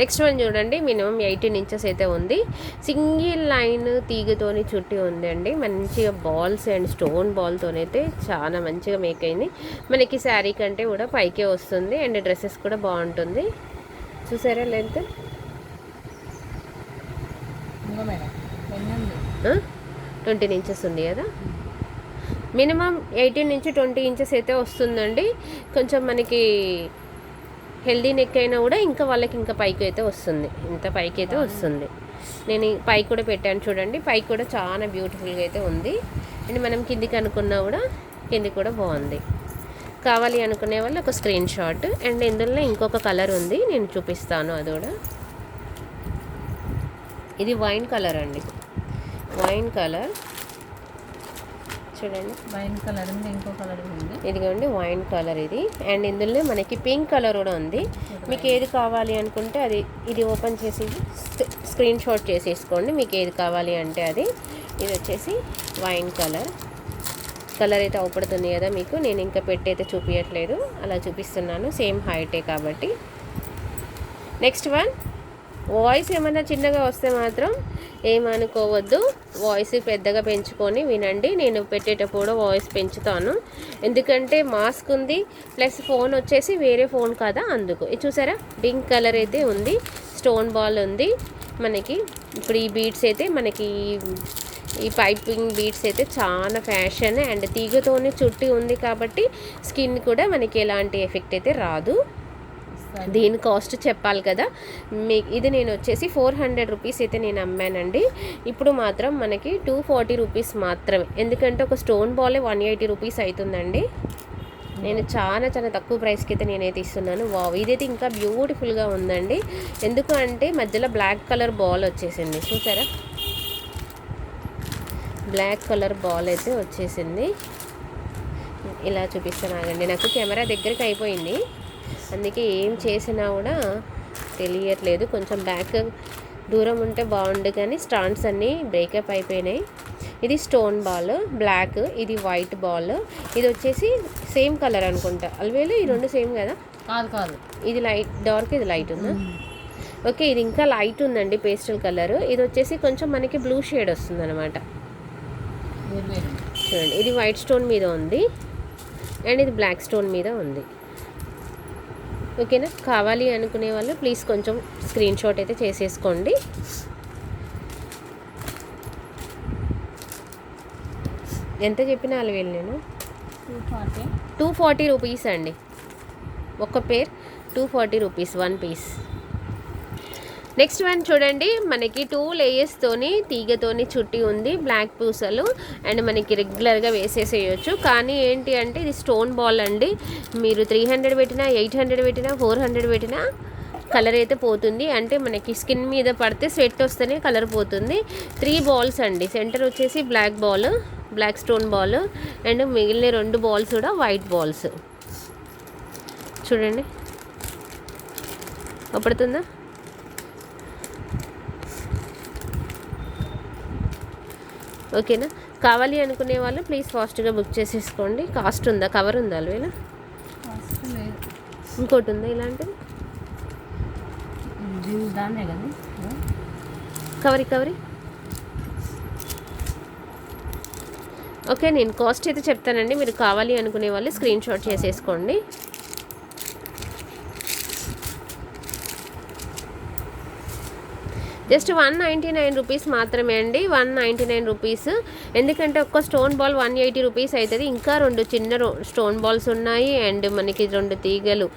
Next one చూడండి minimum eighteen inches అయితే ఉంది. సింగిల్ లైన్ తీగతోని చుట్టి ఉందండి. మంచిగా బాల్స్ అండ్ స్టోన్ బాల్తోనైతే చాలా మంచిగా మేక్ అయింది. మనకి శారీ కంటే కూడా పైకే వస్తుంది అండ్ డ్రెస్సెస్ కూడా బాగుంటుంది. చూసారా లెంత్ ట్వంటీ ఇంచెస్ ఉంది కదా? మినిమం ఎయిటీన్ నుంచి ట్వంటీ ఇంచెస్ అయితే వస్తుందండి. కొంచెం మనకి హెల్దీ నెక్ అయినా కూడా ఇంకా వాళ్ళకి ఇంకా పైకి అయితే వస్తుంది. ఇంత పైకి అయితే వస్తుంది. నేను పైకి కూడా పెట్టాను చూడండి. పైకి కూడా చాలా బ్యూటిఫుల్గా అయితే ఉంది. అండ్ మనం కిందికి అనుకున్నా కూడా కింది కూడా బాగుంది. కావాలి అనుకునే వాళ్ళు ఒక స్క్రీన్ షాట్ అండ్ ఇందులో ఇంకొక కలర్ ఉంది. నేను చూపిస్తాను అది కూడా. ఇది వైన్ కలర్ అండి. వైన్ కలర్ చూడండి. వైన్ కలర్ ఉంది ఇంకో కలర్ ఉంది. ఇదిగోండి వైన్ కలర్ ఇది. అండ్ ఇందులో మనకి పింక్ కలర్ కూడా ఉంది. మీకు ఏది కావాలి అనుకుంటే అది ఇది ఓపెన్ చేసి స్క్- స్క్రీన్ షాట్ చేసేసుకోండి. మీకు ఏది కావాలి అంటే అది. ఇది వచ్చేసి వైన్ కలర్. కలర్ అయితే అవపడుతుంది కదా మీకు. నేను ఇంకా పెట్టి అయితే చూపించట్లేదు అలా చూపిస్తున్నాను. సేమ్ హైటే కాబట్టి. Next one. వాయిస్ ఏమైనా చిన్నగా వస్తే మాత్రం ఏమనుకోవద్దు. వాయిస్ పెద్దగా పెంచుకొని వినండి. నేను పెట్టేటప్పుడు వాయిస్ పెంచుతాను. ఎందుకంటే మాస్క్ ఉంది ప్లస్ ఫోన్ వచ్చేసి వేరే ఫోన్ కదా అందుకు. ఇది చూసారా? పింక్ కలర్ అయితే ఉంది స్టోన్ బాల్ ఉంది మనకి. ఇప్పుడు ఈ బీట్స్ అయితే మనకి ఈ- ఈ పైపింగ్ బీడ్స్ అయితే చాలా ఫ్యాషన్ అండ్ తీగతోనే చుట్టి ఉంది కాబట్టి స్కిన్ కూడా మనకి ఎలాంటి ఎఫెక్ట్ అయితే రాదు. దీని కాస్ట్ చెప్పాలి కదా. మీ ఇది నేను వచ్చేసి ఫోర్ హండ్రెడ్ రూపీస్ అయితే నేను అమ్మానండి. ఇప్పుడు మాత్రం మనకి టూ ఫార్టీ రూపీస్ మాత్రమే. ఎందుకంటే ఒక స్టోన్ బాలే వన్ ఎయిటీ రూపీస్ అవుతుందండి నేను చాలా చాలా తక్కువ ప్రైస్కి అయితే నేనైతే ఇస్తున్నాను వావ్! ఇదైతే ఇంకా బ్యూటిఫుల్గా ఉందండి. ఎందుకు అంటే మధ్యలో బ్లాక్ కలర్ బాల్ వచ్చేసింది. చూసారా? బ్లాక్ కలర్ బాల్ అయితే వచ్చేసింది. ఇలా చూపిస్తాను ఆగండి. నాకు కెమెరా దగ్గరికి అయిపోయింది. అందుకే ఏం చేసినా కూడా తెలియట్లేదు. కొంచెం బ్యాక్ దూరం ఉంటే బాగుండు కానీ స్టాండ్స్ అన్నీ బ్రేకప్ అయిపోయినాయి. ఇది స్టోన్ బాల్ బ్లాక్ ఇది వైట్ బాల్ ఇది వచ్చేసి సేమ్ కలర్ అనుకుంటా. అల్వేలు ఈ రెండు సేమ్ కదా? కాదు కాదు. ఇది లైట్ డార్క్ ఇది లైట్ ఉందా? ఓకే ఇది ఇంకా లైట్ ఉందండి పేస్టల్ కలర్ ఇది వచ్చేసి కొంచెం మనకి బ్లూ షేడ్ వస్తుంది అనమాట చూడండి ఇది వైట్ స్టోన్ మీద ఉంది. అండ్ ఇది బ్లాక్ స్టోన్ మీద ఉంది. ఓకేనా? కావాలి అనుకునే వాళ్ళు ప్లీజ్ కొంచెం స్క్రీన్ షాట్ అయితే చేసేసుకోండి. ఎంత చెప్పినా అలవేలు నేను. Two forty. Two forty rupees అండి. ఒక pair two forty rupees one piece. Next one చూడండి. మనకి టూ లేయర్స్తోని తీగతోని చుట్టి ఉంది. బ్లాక్ పూసలు. అండ్ మనకి రెగ్యులర్గా వేసేసేయచ్చు. కానీ ఏంటి అంటే ఇది స్టోన్ బాల్ అండి. మీరు త్రీ హండ్రెడ్ పెట్టినా ఎయిట్ హండ్రెడ్ పెట్టినా ఫోర్ హండ్రెడ్ పెట్టినా కలర్ అయితే పోతుంది. అంటే మనకి స్కిన్ మీద పడితే స్వెట్ వస్తేనే కలర్ పోతుంది. త్రీ బాల్స్ అండి. సెంటర్ వచ్చేసి black ball black stone ball and మిగిలిన రెండు బాల్స్ కూడా వైట్ బాల్స్ చూడండి. అప్పుడుతుందా? ఓకేనా? కావాలి అనుకునే వాళ్ళు ప్లీజ్ ఫాస్ట్గా బుక్ చేసేసుకోండి. కాస్ట్ ఉందా? కవర్ ఉందా లేదు. ఇంకోటి ఉందా ఇలాంటిది? దీని దాన్నే కదా? కవరి కవరి. ఓకే నేను కాస్ట్ అయితే చెప్తానండి. మీరు కావాలి అనుకునే వాళ్ళు స్క్రీన్ షాట్ చేసేసుకోండి. Just one ninety nine rupees మాత్రమే అండి. One ninety nine rupees. ఎందుకంటే ఒక్క stone ball one eighty rupees అవుతుంది ఇంకా రెండు చిన్న రో- స్టోన్ బాల్స్ ఉన్నాయి. అండ్ మనకి రెండు తీగలు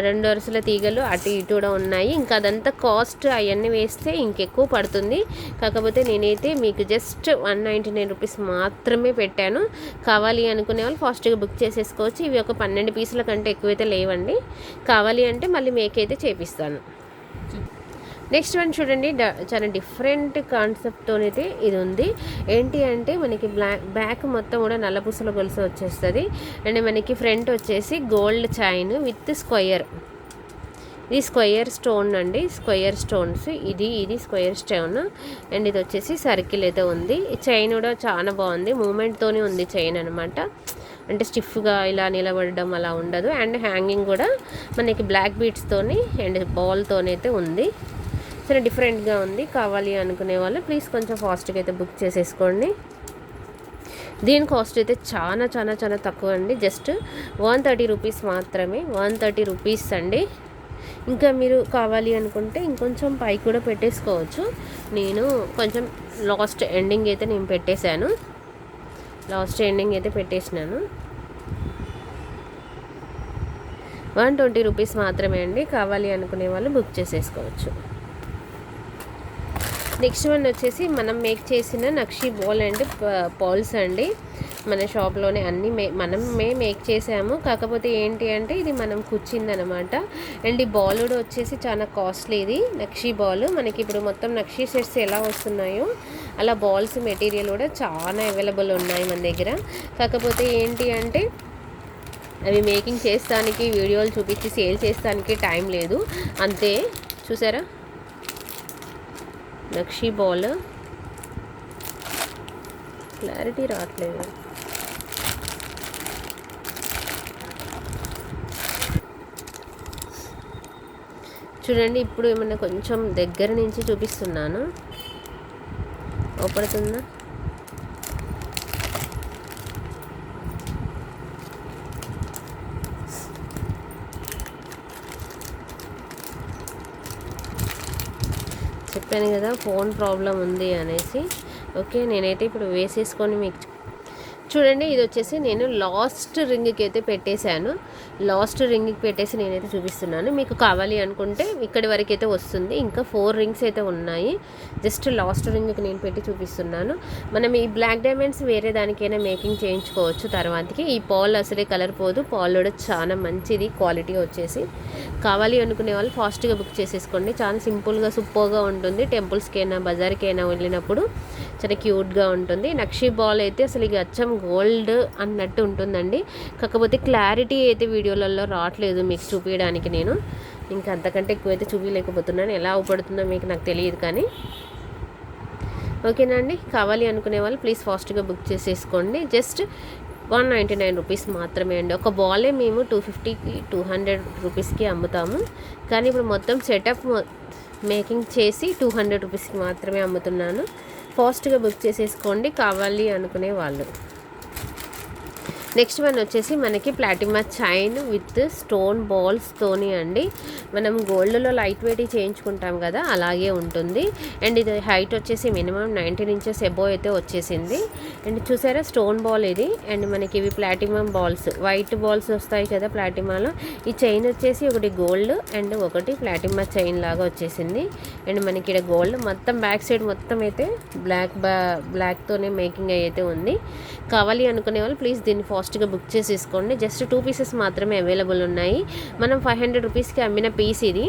రెండు వరుసల తీగలు అటు ఇటు కూడా ఉన్నాయి. ఇంకా అదంతా కాస్ట్ అవన్నీ వేస్తే ఇంకెక్కువ పడుతుంది. కాకపోతే నేనైతే మీకు just one ninety nine rupees మాత్రమే పెట్టాను. కావాలి అనుకునే వాళ్ళు ఫాస్ట్గా బుక్ చేసేసుకోవచ్చు. ఇవి ఒక పన్నెండు పీసుల కంటే ఎక్కువైతే లేవండి. కావాలి అంటే మళ్ళీ మేకైతే చేపిస్తాను. నెక్స్ట్ వన్ చూడండి చాలా డిఫరెంట్ కాన్సెప్ట్తోనైతే ఇది ఉంది. ఏంటి అంటే మనకి బ్లాక్ బ్యాక్ మొత్తం కూడా నల్లపూసల గొలుసు వచ్చేస్తుంది. అండ్ మనకి ఫ్రంట్ వచ్చేసి గోల్డ్ చైన్ విత్ స్క్వయర్. ఇది స్క్వయర్ స్టోన్ అండి స్క్వయర్ స్టోన్స్. ఇది ఇది స్క్వయర్ స్టోన్. అండ్ ఇది వచ్చేసి సర్కిల్ అయితే ఉంది. ఈ చైన్ కూడా చాలా బాగుంది. మూమెంట్తోనే ఉంది చైన్ అనమాట అంటే స్టిఫ్గా ఇలా నిలబడడం అలా ఉండదు. అండ్ హ్యాంగింగ్ కూడా మనకి బ్లాక్ బీట్స్తోని అండ్ బాల్తోనైతే ఉంది. కొంచెం డిఫరెంట్గా ఉంది. కావాలి అనుకునే వాళ్ళు ప్లీజ్ కొంచెం ఫాస్ట్గా అయితే బుక్ చేసేసుకోండి. దీని కాస్ట్ అయితే చాలా చాలా చాలా తక్కువ అండి. జస్ట్ వన్ థర్టీ రూపీస్ మాత్రమే. వన్ థర్టీ రూపీస్ అండి. ఇంకా మీరు కావాలి అనుకుంటే ఇంకొంచెం పై కూడా పెట్టేసుకోవచ్చు. నేను కొంచెం లాస్ట్ ఎండింగ్ అయితే నేను పెట్టేశాను. లాస్ట్ ఎండింగ్ అయితే పెట్టేసినాను. వన్ ట్వంటీ రూపీస్ మాత్రమే అండి. కావాలి అనుకునే వాళ్ళు బుక్ చేసేసుకోవచ్చు. నెక్స్ట్ వన్ వచ్చేసి మనం మేక్ చేసిన నక్షి బాల్ అండ్ పాల్స్ అండి. మన షాప్లోనే అన్నీ మే మనమే మేక్ చేసాము. కాకపోతే ఏంటి అంటే ఇది మనం కూర్చిందనమాట అండ్ ఈ బాల్ కూడా వచ్చేసి చాలా కాస్ట్లీ ఇది నక్షి బాల్. మనకి ఇప్పుడు మొత్తం నక్షి సెట్స్ ఎలా వస్తున్నాయో అలా బాల్స్ మెటీరియల్ కూడా చాలా అవైలబుల్ ఉన్నాయి మన దగ్గర. కాకపోతే ఏంటి అంటే అవి మేకింగ్ చేస్తానికి వీడియోలు చూపించి సేల్ చేస్తానికి టైం లేదు. అంతే. చూసారా? నక్షి బాల్. క్లారిటీ రావట్లేదు. చూడండి ఇప్పుడు ఏమైనా కొంచెం దగ్గర నుంచి చూపిస్తున్నాను. అవపడుతుందా చెప్పాను కదా ఫోన్ ప్రాబ్లం ఉంది అనేసి. ఓకే నేనైతే ఇప్పుడు వేసేసుకొని మీకు చూడండి ఇది వచ్చేసి నేను లాస్ట్ రింగ్కి అయితే పెట్టేశాను. లాస్ట్ రింగ్కి పెట్టేసి నేనైతే చూపిస్తున్నాను. మీకు కావాలి అనుకుంటే ఇక్కడి వరకు అయితే వస్తుంది. ఇంకా ఫోర్ రింగ్స్ అయితే ఉన్నాయి. జస్ట్ లాస్ట్ రింగ్కి నేను పెట్టి చూపిస్తున్నాను. మనం ఈ బ్లాక్ డైమండ్స్ వేరే దానికైనా మేకింగ్ చేయించుకోవచ్చు తర్వాతకి. ఈ పాల్ అసలే కలర్ పోదు. పాల్ కూడా చాలా మంచిది. క్వాలిటీ వచ్చేసి. కావాలి అనుకునే వాళ్ళు ఫాస్ట్గా బుక్ చేసేసుకోండి. చాలా సింపుల్గా సూపర్గా ఉంటుంది. టెంపుల్స్కైనా బజార్కైనా వెళ్ళినప్పుడు చాలా క్యూట్గా ఉంటుంది. నక్షీ బాల్ అయితే అసలు ఇక అచ్చం గోల్డ్ అన్నట్టు ఉంటుందండి. కాకపోతే క్లారిటీ అయితే వీడియోలలో రావట్లేదు మీకు చూపించడానికి నేను. ఇంకా అంతకంటే ఎక్కువైతే చూపించలేకపోతున్నాను ఎలా ఉపడుతుందో మీకు నాకు తెలియదు కానీ. ఓకేనా అండి? కావాలి అనుకునే వాళ్ళు ప్లీజ్ ఫాస్ట్గా బుక్ చేసేసుకోండి. Just one ninety nine rupees మాత్రమే అండి. ఒక బాలే మేము టూ ఫిఫ్టీకి టూ హండ్రెడ్ రూపీస్కి అమ్ముతాము. కానీ ఇప్పుడు మొత్తం సెటప్ మేకింగ్ చేసి టూ హండ్రెడ్ రూపీస్కి మాత్రమే అమ్ముతున్నాను. ఫాస్ట్గా బుక్ చేసేసుకోండి కావాలి అనుకునే వాళ్ళు. నెక్స్ట్ వన్ వచ్చేసి మనకి ప్లాటిమా చైన్ విత్ స్టోన్ బాల్స్తోని అండి. మనం గోల్డ్లో లైట్ వెయిట్ చేయించుకుంటాం కదా అలాగే ఉంటుంది. అండ్ ఇది హైట్ వచ్చేసి మినిమం నైన్టీన్ ఇంచెస్ ఎబో అయితే వచ్చేసింది. అండ్ చూసారా స్టోన్ బాల్ ఇది. అండ్ మనకి ఇవి ప్లాటిమం బాల్స్ వైట్ బాల్స్ వస్తాయి కదా ప్లాటిమాలో. ఈ చైన్ వచ్చేసి ఒకటి గోల్డ్ అండ్ ఒకటి ప్లాటిమా చైన్ లాగా వచ్చేసింది. అండ్ మనకి ఇక్కడ గోల్డ్ మొత్తం బ్యాక్ సైడ్ మొత్తం అయితే బ్లాక్ బ్లాక్తోనే మేకింగ్ అయితే ఉంది. కావాలి అనుకునే వాళ్ళు ప్లీజ్ దీన్ని ఫాస్ట్గా బుక్ చేసేసుకోండి. జస్ట్ టూ పీసెస్ మాత్రమే అవైలబుల్ ఉన్నాయి. మనం ఫైవ్ హండ్రెడ్ రూపీస్కి అమ్మిన పీస్ ఇది.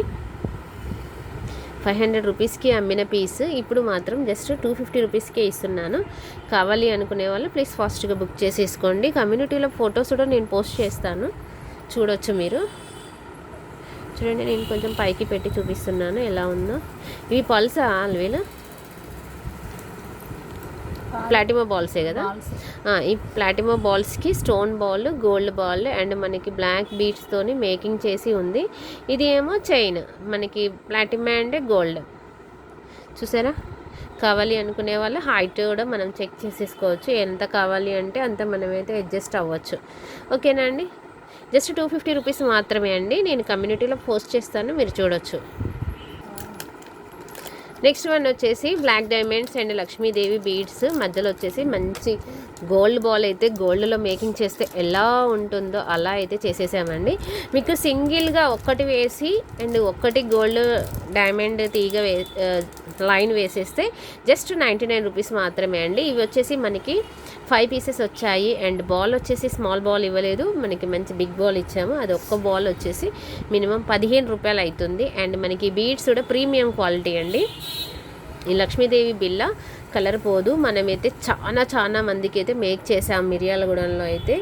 ఫైవ్ హండ్రెడ్ రూపీస్కి అమ్మిన పీస్. ఇప్పుడు మాత్రం జస్ట్ టూ ఫిఫ్టీ రూపీస్కే ఇస్తున్నాను. కావాలి అనుకునే వాళ్ళు ప్లీజ్ ఫాస్ట్గా బుక్ చేసేసుకోండి. కమ్యూనిటీలో ఫొటోస్ కూడా నేను పోస్ట్ చేస్తాను. చూడొచ్చు మీరు. చూడండి నేను కొంచెం పైకి పెట్టి చూపిస్తున్నాను. ఎలా ఉందో. ఇవి పల్సా అల్వేలు? ప్లాటిమా బాల్సే కదా? ఈ platinum బాల్స్కి stone ball gold ball and మనకి బ్లాక్ బీట్స్తోని మేకింగ్ చేసి ఉంది. ఇది ఏమో చైన్ మనకి ప్లాటిమా అండ్ గోల్డ్. చూసారా? కావాలి అనుకునే వాళ్ళు హైట్ కూడా మనం చెక్ చేసేసుకోవచ్చు. ఎంత కావాలి అంటే అంత మనమైతే అడ్జస్ట్ అవ్వచ్చు. ఓకేనా అండి? జస్ట్ టూ ఫిఫ్టీ రూపీస్ మాత్రమే అండి. నేను కమ్యూనిటీలో పోస్ట్ చేస్తాను మీరు చూడొచ్చు. నెక్స్ట్ వన్ వచ్చేసి black diamonds and Lakshmidevi beads. మధ్యలో వచ్చేసి మంచి గోల్డ్ బాల్ అయితే గోల్డ్లో మేకింగ్ చేస్తే ఎలా ఉంటుందో అలా అయితే చేసేసామండి. మీకు సింగిల్గా ఒక్కటి వేసి అండ్ ఒక్కటి గోల్డ్ డైమండ్ తీగ వే లైన్ వేసేస్తే జస్ట్ నైంటీ నైన్ రూపీస్ మాత్రమే అండి. ఇవి వచ్చేసి మనకి ఫైవ్ పీసెస్ వచ్చాయి అండ్ బాల్ వచ్చేసి స్మాల్ బాల్ ఇవ్వలేదు. మనకి మంచి బిగ్ బాల్ ఇచ్చాము. అది ఒక్క బాల్ వచ్చేసి మినిమం పదిహేను రూపాయలు అవుతుంది అండ్ మనకి బీడ్స్ కూడా ప్రీమియం క్వాలిటీ అండి. ఈ లక్ష్మీదేవి బిల్ల కలర్ పోదు. మనమైతే చాలా చాలా మందికి అయితే మేక్ చేసాం మిర్యాలగూడెంలో అయితే.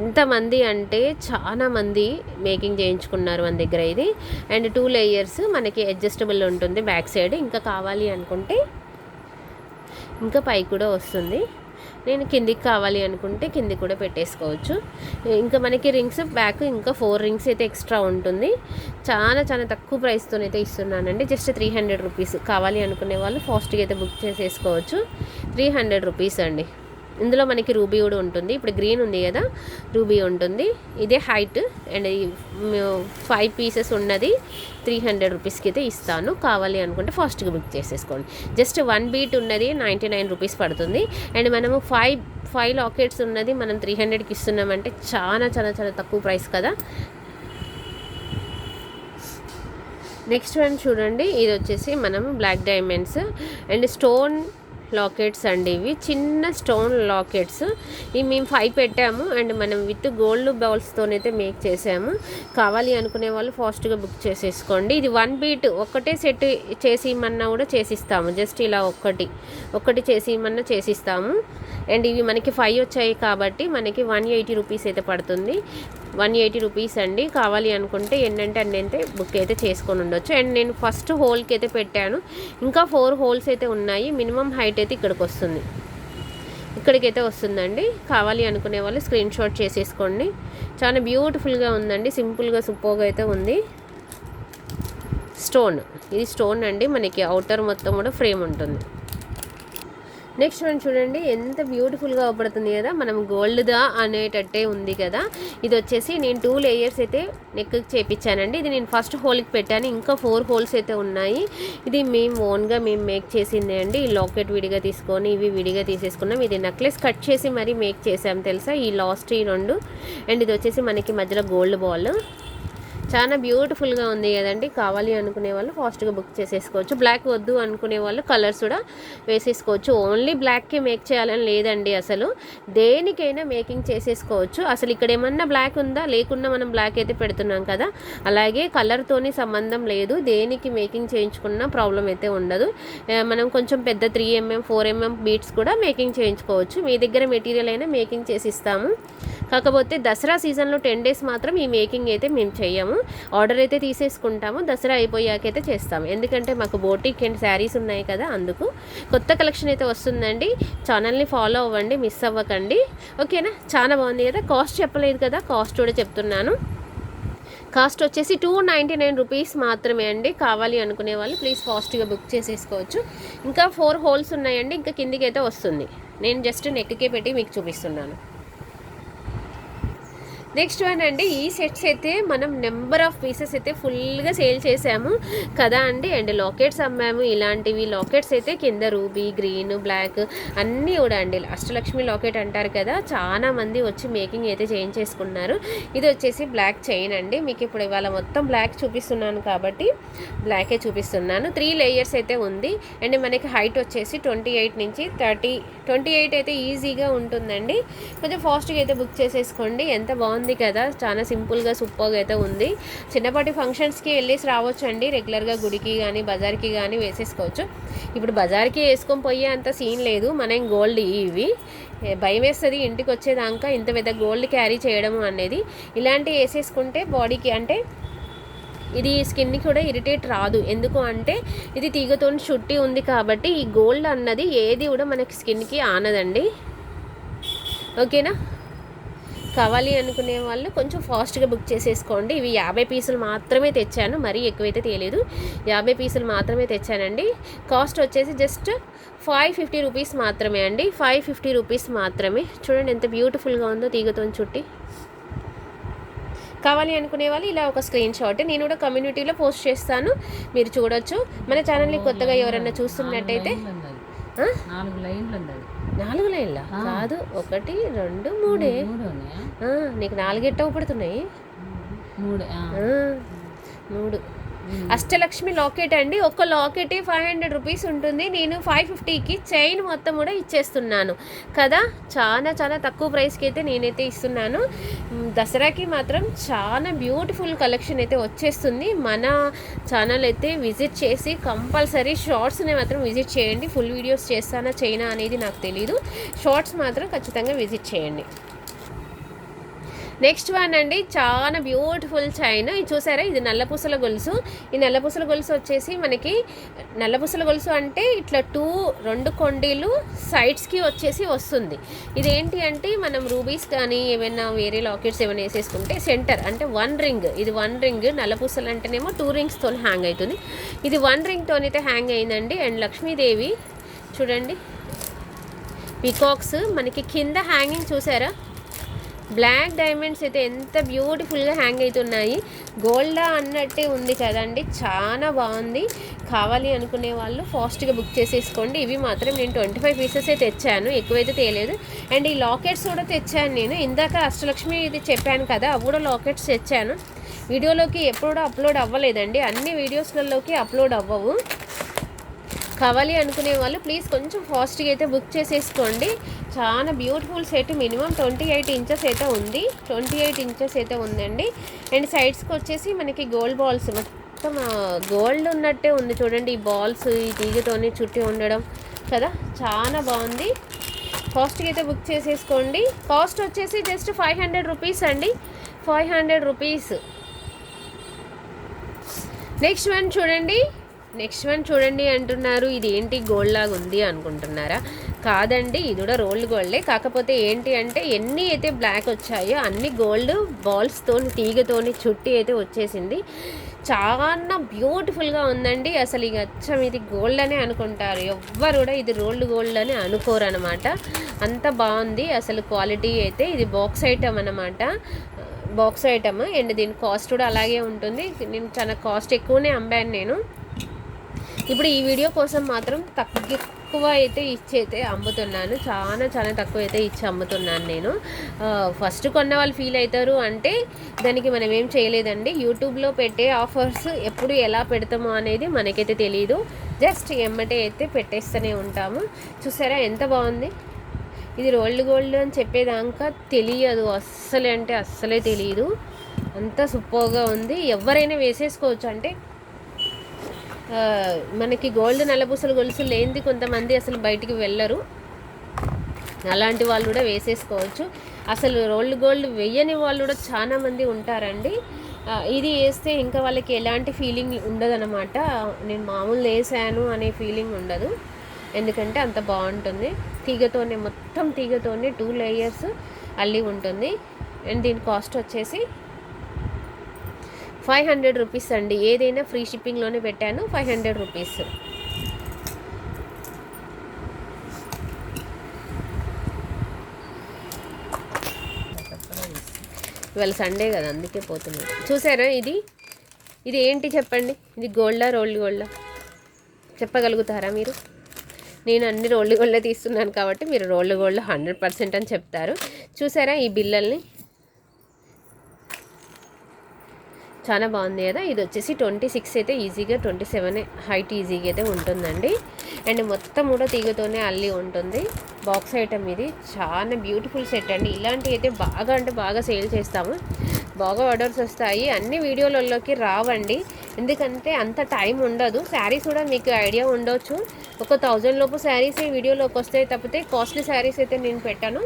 ఎంతమంది అంటే చాలా మంది మేకింగ్ చేయించుకున్నారు మన దగ్గర ఇది. అండ్ టూ లేయర్స్ మనకి అడ్జస్టబుల్ ఉంటుంది బ్యాక్ సైడ్. ఇంకా కావాలి అనుకుంటే ఇంకా పై కూడా వస్తుంది. నేను కిందికి కావాలి అనుకుంటే కిందికి కూడా పెట్టేసుకోవచ్చు. ఇంకా మనకి రింగ్స్ బ్యాక్ ఇంకా ఫోర్ రింగ్స్ అయితే ఎక్స్ట్రా ఉంటుంది. చాలా చాలా తక్కువ ప్రైస్తో అయితే ఇస్తున్నానండి. జస్ట్ త్రీ హండ్రెడ్ రూపీస్ కావాలి అనుకునే వాళ్ళు ఫాస్ట్గా అయితే బుక్ చేసేసుకోవచ్చు. త్రీ హండ్రెడ్ రూపీస్ అండి. ఇందులో మనకి రూబీ కూడా ఉంటుంది. ఇప్పుడు గ్రీన్ ఉంది కదా రూబీ ఉంటుంది. ఇదే హైట్ అండ్ ఫైవ్ పీసెస్ ఉన్నది త్రీ హండ్రెడ్ రూపీస్కి అయితే ఇస్తాను. కావాలి అనుకుంటే ఫాస్ట్గా బుక్ చేసేసుకోండి. జస్ట్ వన్ బీట్ ఉన్నది నైంటీ నైన్ రూపీస్ పడుతుంది. అండ్ మనము ఫైవ్ ఫైవ్ లాకెట్స్ ఉన్నది మనం త్రీ హండ్రెడ్కి ఇస్తున్నామంటే చాలా చాలా చాలా తక్కువ ప్రైస్ కదా. నెక్స్ట్ వన్ చూడండి. ఇది వచ్చేసి మనం black diamonds and stone lockets అండి ఇవి. చిన్న స్టోన్ లాకెట్స్. ఇవి మేము ఫైవ్ పెట్టాము అండ్ మనం విత్ గోల్డ్ బౌల్స్తోనైతే మేక్ చేసాము. కావాలి అనుకునే వాళ్ళు ఫాస్ట్గా బుక్ చేసేసుకోండి. ఇది వన్ బీట్ ఒక్కటే సెట్ చేసి ఇమ్మన్నా కూడా చేసిస్తాము. జస్ట్ ఇలా ఒక్కటి. ఒక్కటి చేసి ఇమ్మన్నా చేసిస్తాము. అండ్ ఇవి మనకి ఫైవ్ వచ్చాయి కాబట్టి మనకి వన్ ఎయిటీ రూపీస్ అయితే పడుతుంది. వన్ ఎయిటీ రూపీస్ అండి. కావాలి అనుకుంటే ఎన్నంటే అన్ని అయితే బుక్ అయితే చేసుకొని ఉండొచ్చు. అండ్ నేను ఫస్ట్ హోల్కి అయితే పెట్టాను. ఇంకా ఫోర్ హోల్స్ అయితే ఉన్నాయి. మినిమం హైట్ అయితే ఇక్కడికి వస్తుంది. ఇక్కడికైతే వస్తుందండి. కావాలి అనుకునే వాళ్ళు స్క్రీన్ షాట్ చేసేసుకోండి. చాలా బ్యూటిఫుల్గా ఉందండి. సింపుల్గా సూపర్గా అయితే ఉంది. స్టోన్. ఇది స్టోన్ అండి. మనకి అవుటర్ మొత్తం కూడా ఫ్రేమ్ ఉంటుంది. నెక్స్ట్ మనం చూడండి ఎంత బ్యూటిఫుల్గా అవపడుతుంది కదా మనం గోల్డ్దా అనేటట్టే ఉంది కదా. ఇది వచ్చేసి నేను టూ లేయర్స్ అయితే నెక్ చేపించానండి ఇది నేను ఫస్ట్ హోల్కి పెట్టాను ఇంకా ఫోర్ హోల్స్ అయితే ఉన్నాయి. ఇది మేము ఓన్గా మేము మేక్ చేసింది అండి. ఈ లాకెట్ విడిగా తీసుకొని ఇవి విడిగా తీసేసుకున్నాం. ఇది నెక్లెస్ కట్ చేసి మరీ మేక్ చేసాం తెలుసా? ఈ లాస్ట్ ఈ రెండు. అండ్ ఇది వచ్చేసి మనకి మధ్యలో గోల్డ్ బాల్. చాలా బ్యూటిఫుల్గా ఉంది కదండి. కావాలి అనుకునే వాళ్ళు ఫాస్ట్గా బుక్ చేసేసుకోవచ్చు. బ్లాక్ వద్దు అనుకునే వాళ్ళు కలర్స్ కూడా వేసేసుకోవచ్చు. ఓన్లీ బ్లాక్కి మేక్ చేయాలని లేదండి అసలు. దేనికైనా మేకింగ్ చేసేసుకోవచ్చు. అసలు ఇక్కడ ఏమన్నా బ్లాక్ ఉందా? లేకుండా మనం బ్లాక్ అయితే పెడుతున్నాం కదా. అలాగే కలర్తోని సంబంధం లేదు. దేనికి మేకింగ్ చేయించుకున్న ప్రాబ్లం అయితే ఉండదు. మనం కొంచెం పెద్ద three MM four MM beads కూడా మేకింగ్ చేయించుకోవచ్చు. మీ దగ్గర మెటీరియల్ అయినా మేకింగ్ చేసి ఇస్తాము. కాకపోతే దసరా సీజన్లో టెన్ డేస్ మాత్రం ఈ మేకింగ్ అయితే మేము చేయము ఆర్డర్ అయితే తీసేసుకుంటాము. దసరా అయిపోయాకైతే చేస్తాము. ఎందుకంటే మాకు బోటిక్ అండ్ శారీస్ ఉన్నాయి కదా అందుకు. కొత్త కలెక్షన్ అయితే వస్తుందండి. ఛానల్ని ఫాలో అవ్వండి మిస్ అవ్వకండి. ఓకేనా చాలా బాగుంది కదా? కాస్ట్ చెప్పలేదు కదా? కాస్ట్ కూడా చెప్తున్నాను. కాస్ట్ వచ్చేసి టూ నైంటీ నైన్ రూపీస్ మాత్రమే అండి. కావాలి అనుకునే వాళ్ళు ప్లీజ్ ఫాస్ట్గా బుక్ చేసేసుకోవచ్చు. ఇంకా ఫోర్ హోల్స్ ఉన్నాయండి. ఇంకా కిందికి అయితే వస్తుంది. నేను జస్ట్ నెక్కే పెట్టి మీకు చూపిస్తున్నాను. నెక్స్ట్ వన్ అండి ఈ సెట్స్ అయితే మనం నెంబర్ ఆఫ్ పీసెస్ అయితే ఫుల్గా సేల్ చేసాము. కదా అండి? అండ్ లాకెట్స్ అమ్మాము. ఇలాంటివి లాకెట్స్ అయితే కింద రూబీ గ్రీన్ బ్లాక్ అన్నీ కూడా అండి. అష్టలక్ష్మి లాకెట్ అంటారు కదా? చాలా మంది వచ్చి మేకింగ్ అయితే చేయించేసుకున్నారు. ఇది వచ్చేసి బ్లాక్ చైన్ అండి. మీకు ఇప్పుడు ఇవాళ మొత్తం బ్లాక్ చూపిస్తున్నాను కాబట్టి బ్లాకే చూపిస్తున్నాను. త్రీ లేయర్స్ అయితే ఉంది. అండ్ మనకి హైట్ వచ్చేసి ట్వంటీ ఎయిట్ నుంచి థర్టీ ట్వంటీ ఎయిట్ అయితే ఈజీగా ఉంటుందండి. కొంచెం ఫాస్ట్గా అయితే బుక్ చేసేసుకోండి. ఎంత బాగుంది కదా. చాలా సింపుల్గా సూపర్గా అయితే ఉంది. చిన్నపాటి ఫంక్షన్స్కి వెళ్ళేసి రావచ్చు అండి రెగ్యులర్గా గుడికి కానీ బజార్కి కానీ వేసేసుకోవచ్చు. ఇప్పుడు బజార్కి వేసుకొని పోయే అంత సీన్ లేదు. మనం గోల్డ్ ఇవి. భయం వేస్తుంది ఇంటికి వచ్చేదాకా ఇంత పెద్ద గోల్డ్ క్యారీ చేయడం అనేది. ఇలాంటివి వేసేసుకుంటే బాడీకి అంటే ఇది స్కిన్కి కూడా ఇరిటేట్ రాదు. ఎందుకు అంటే ఇది తీగతో చుట్టి ఉంది కాబట్టి ఈ గోల్డ్ అన్నది ఏది కూడా మనకి స్కిన్కి ఆనదండి. ఓకేనా? కావాలి అనుకునే వాళ్ళు కొంచెం ఫాస్ట్గా బుక్ చేసేసుకోండి. ఇవి యాభై పీసులు మాత్రమే తెచ్చాను. మరీ ఎక్కువైతే తెలియదు యాభై పీసులు మాత్రమే తెచ్చానండి. కాస్ట్ వచ్చేసి జస్ట్ ఫైవ్ ఫిఫ్టీ రూపీస్ మాత్రమే అండి. ఫైవ్ ఫిఫ్టీ రూపీస్ మాత్రమే. చూడండి ఎంత బ్యూటిఫుల్గా ఉందో తీగతో చుట్టి. కావాలి అనుకునే వాళ్ళు ఇలా ఒక స్క్రీన్ షాట్. నేను కూడా కమ్యూనిటీలో పోస్ట్ చేస్తాను. మీరు చూడొచ్చు. మన ఛానల్ని కొత్తగా ఎవరైనా చూస్తున్నట్టయితే? నాలుగు లైన్లు నాలుగు లైన్ల కాదు ఒకటి రెండు మూడే. నీకు నాలుగెట్ట పడుతున్నాయి? మూడు మూడు. అష్టలక్ష్మి లాకెట్ అండి. ఒక లాకెట్ ఫైవ్ హండ్రెడ్ రూపీస్ ఉంటుంది. నేను ఫైవ్ ఫిఫ్టీకి చైన్ మొత్తం కూడా ఇచ్చేస్తున్నాను. కదా? చాలా చాలా తక్కువ ప్రైస్కి అయితే నేనైతే ఇస్తున్నాను. దసరాకి మాత్రం చాలా బ్యూటిఫుల్ కలెక్షన్ అయితే వచ్చేస్తుంది. మన ఛానల్ అయితే విజిట్ చేసి కంపల్సరీ షార్ట్స్ని మాత్రం విజిట్ చేయండి. ఫుల్ వీడియోస్ చేస్తానా చైనా అనేది నాకు తెలీదు. షార్ట్స్ మాత్రం ఖచ్చితంగా విజిట్ చేయండి. నెక్స్ట్ వన్ అండి చాలా బ్యూటిఫుల్ చైన్. ఇది చూసారా? ఇది నల్లపూసల గొలుసు. ఈ నల్లపూసల గొలుసు వచ్చేసి మనకి నల్లపూసల గొలుసు అంటే ఇట్లా టూ రెండు కొండీలు సైడ్స్కి వచ్చేసి వస్తుంది. ఇదేంటి అంటే మనం రూబీస్ కానీ ఏమైనా వేరే లాకెట్స్ ఏమైనా వేసేసుకుంటే సెంటర్ అంటే వన్ రింగ్ ఇది వన్ రింగ్ నల్లపూసలు అంటేనేమో టూ రింగ్స్తో హ్యాంగ్ అవుతుంది. ఇది వన్ రింగ్తో అయితే హ్యాంగ్ అయిందండి. అండ్ లక్ష్మీదేవి చూడండి పికాక్స్ మనకి కింద హ్యాంగింగ్ చూసారా? బ్లాక్ డైమండ్స్ అయితే ఎంత బ్యూటిఫుల్గా హ్యాంగ్ అవుతున్నాయి. గోల్డా అన్నట్టే ఉంది కదండి. చాలా బాగుంది. కావాలి అనుకునే వాళ్ళు ఫాస్ట్గా బుక్ చేసేసుకోండి. ఇవి మాత్రం నేను ట్వంటీ ఫైవ్ పీసెస్ తెచ్చాను. ఎక్కువైతే తేలేదు. అండ్ ఈ లాకెట్స్ కూడా తెచ్చాను నేను. ఇందాక అష్టలక్ష్మి ఇది చెప్పాను కదా అవి కూడా లాకెట్స్ తెచ్చాను. వీడియోలోకి ఎప్పుడు అప్లోడ్ అవ్వలేదండి. అన్ని వీడియోస్లలోకి అప్లోడ్ అవ్వవు. కావాలి అనుకునే వాళ్ళు ప్లీజ్ కొంచెం ఫాస్ట్గా అయితే బుక్ చేసేసుకోండి. చాలా beautiful set minimum twenty eight inches అయితే ఉంది. ట్వంటీ ఎయిట్ ఇంచెస్ అయితే ఉందండి. అండ్ సైడ్స్కి వచ్చేసి మనకి గోల్డ్ బాల్స్ మొత్తం గోల్డ్ ఉన్నట్టే ఉంది చూడండి ఈ బాల్స్ ఈ తీగతోని చుట్టి ఉండడం కదా. చాలా బాగుంది. ఫాస్ట్గా అయితే బుక్ చేసేసుకోండి. కాస్ట్ వచ్చేసి జస్ట్ ఫైవ్ హండ్రెడ్ రూపీస్ అండి. Five hundred rupees next one చూడండి. నెక్స్ట్ వన్ చూడండి అంటున్నారు. ఇది ఏంటి గోల్డ్ లాగా ఉంది అనుకుంటున్నారా? కాదండి ఇది కూడా రోల్డ్ గోల్డే. కాకపోతే ఏంటి అంటే ఎన్ని అయితే బ్లాక్ వచ్చాయో అన్ని గోల్డ్ బాల్స్తో తీగతోని చుట్టి అయితే వచ్చేసింది. చాలా బ్యూటిఫుల్గా ఉందండి. అసలు ఇక అచ్చం ఇది గోల్డ్ అనే అనుకుంటారు. ఎవ్వరు కూడా ఇది రోల్డ్ గోల్డ్ అని అనుకోరు అనమాట అంత బాగుంది. అసలు క్వాలిటీ అయితే ఇది బాక్స్ ఐటమ్ అనమాట బాక్స్ ఐటమ్. అండ్ దీని కాస్ట్ కూడా అలాగే ఉంటుంది. నేను చాలా కాస్ట్ ఎక్కువనే అమ్మాను నేను. ఇప్పుడు ఈ వీడియో కోసం మాత్రం తగ్గి తక్కువ అయితే ఇచ్చి అయితే అమ్ముతున్నాను. చాలా చాలా తక్కువ అయితే ఇచ్చి అమ్ముతున్నాను నేను. ఫస్ట్ కొన్న వాళ్ళు ఫీల్ అవుతారు అంటే దానికి మనం ఏం చేయలేదండి. యూట్యూబ్లో పెట్టే ఆఫర్స్ ఎప్పుడు ఎలా పెడతామో అనేది మనకైతే తెలియదు జస్ట్ ఎమ్మటే అయితే పెట్టేస్తూనే ఉంటాము. చూసారా ఎంత బాగుంది? ఇది రోల్డ్ గోల్డ్ అని చెప్పేదాకా తెలియదు. అస్సలే అంటే అస్సలే తెలియదు అంత సూపర్గా ఉంది. ఎవరైనా వేసేసుకోవచ్చు. అంటే మనకి గోల్డ్ నల్లబూసలు గొలుసు లేనిది కొంతమంది అసలు బయటికి వెళ్ళరు. అలాంటి వాళ్ళు కూడా వేసేసుకోవచ్చు. అసలు రోల్డ్ గోల్డ్ వెయ్యని వాళ్ళు కూడా చాలామంది ఉంటారండి. ఇది వేస్తే ఇంకా వాళ్ళకి ఎలాంటి ఫీలింగ్ ఉండదన్నమాట. నేను మామూలు వేసాను అనే ఫీలింగ్ ఉండదు. ఎందుకంటే అంత బాగుంటుంది. తీగతోనే మొత్తం తీగతోనే టూ లేయర్స్ అల్లి ఉంటుంది. అండ్ దీని కాస్ట్ వచ్చేసి ఫైవ్ హండ్రెడ్ రూపీస్ అండి. ఏదైనా ఫ్రీ షిప్పింగ్లోనే పెట్టాను. Five hundred rupees. ఇవాళ సండే కదా అందుకే పోతున్నాను చూసారా ఇది? ఇది ఏంటి చెప్పండి? ఇది గోల్డా రోల్డ్ గోల్డా? చెప్పగలుగుతారా మీరు? నేను అన్ని రోల్డ్ గోల్డ్ తీస్తున్నాను కాబట్టి మీరు రోల్డ్ గోల్డ్ హండ్రెడ్ పర్సెంట్ అని చెప్తారు. చూసారా ఈ బిల్లల్ని? చాలా బాగుంది కదా. ఇది వచ్చేసి ట్వంటీ సిక్స్ అయితే ఈజీగా ట్వంటీ సెవెన్ హైట్ ఈజీగా అయితే ఉంటుందండి. అండ్ మొత్తం కూడా తీగతోనే అల్లి ఉంటుంది. బాక్స్ ఐటమ్ ఇది. చాలా బ్యూటిఫుల్ సెట్ అండి. ఇలాంటివి అయితే బాగా అంటే బాగా సేల్ చేస్తాము. బాగా ఆర్డర్స్ వస్తాయి. అన్ని వీడియోలలోకి రావండి. ఎందుకంటే అంత టైం ఉండదు. శారీస్ కూడా మీకు ఐడియా ఉండొచ్చు. ఒక థౌజండ్ లోపు శారీస్ ఈ వీడియోలోకి వస్తాయి తప్పితే కాస్ట్లీ శారీస్ అయితే నేను పెట్టాను.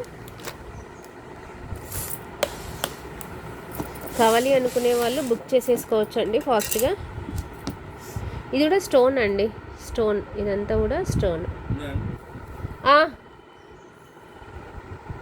కావాలి అనుకునే వాళ్ళు బుక్ చేసేసుకోవచ్చు అండి ఫాస్ట్గా. ఇది కూడా స్టోన్ అండి. స్టోన్. ఇదంతా కూడా స్టోన్.